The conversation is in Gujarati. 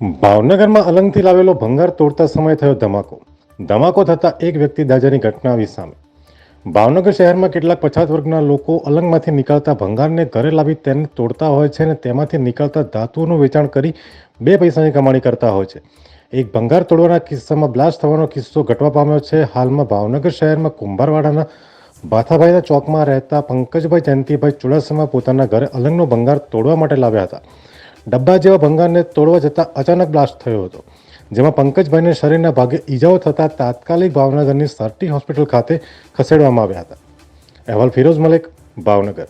ભાવનગરમાં અલંગથી લાવેલો ભંગાર તોડતા સમયે થયો ધમાકો. ધમાકો થતાં એક વ્યક્તિ દાજાની ઘટના આવી ભાવનગર શહેરમાં કેટલાક પછાત વર્ગના લોકો અલંગમાંથી નીકળતા ભંગારને ઘરે લાવી તેને તોડતા હોય છે અને તેમાંથી નીકળતા ધાતુઓનું વેચાણ કરી બે પૈસાની કમાણી કરતા હોય છે. એક ભંગાર તોડવાના કિસ્સામાં બ્લાસ્ટ થવાનો કિસ્સો ઘટવા પામ્યો છે. હાલમાં ભાવનગર શહેરમાં કુંભારવાડાના ભાથાભાઈના ચોકમાં રહેતા પંકજભાઈ જયંતિભાઈ ચુડાસમા પોતાના ઘરે અલંગનો ભંગાર તોડવા માટે લાવ્યા હતા. ડબ્બા જેવા ભંગારને તોડવા જતાં અચાનક બ્લાસ્ટ થયો હતો, જેમાં પંકજભાઈને શરીરના ભાગે ઈજાઓ થતાં તાત્કાલિક ભાવનગરની સરટી હોસ્પિટલ ખાતે ખસેડવામાં આવ્યા હતા. અહેવાલ ફિરોઝ મલિક, ભાવનગર.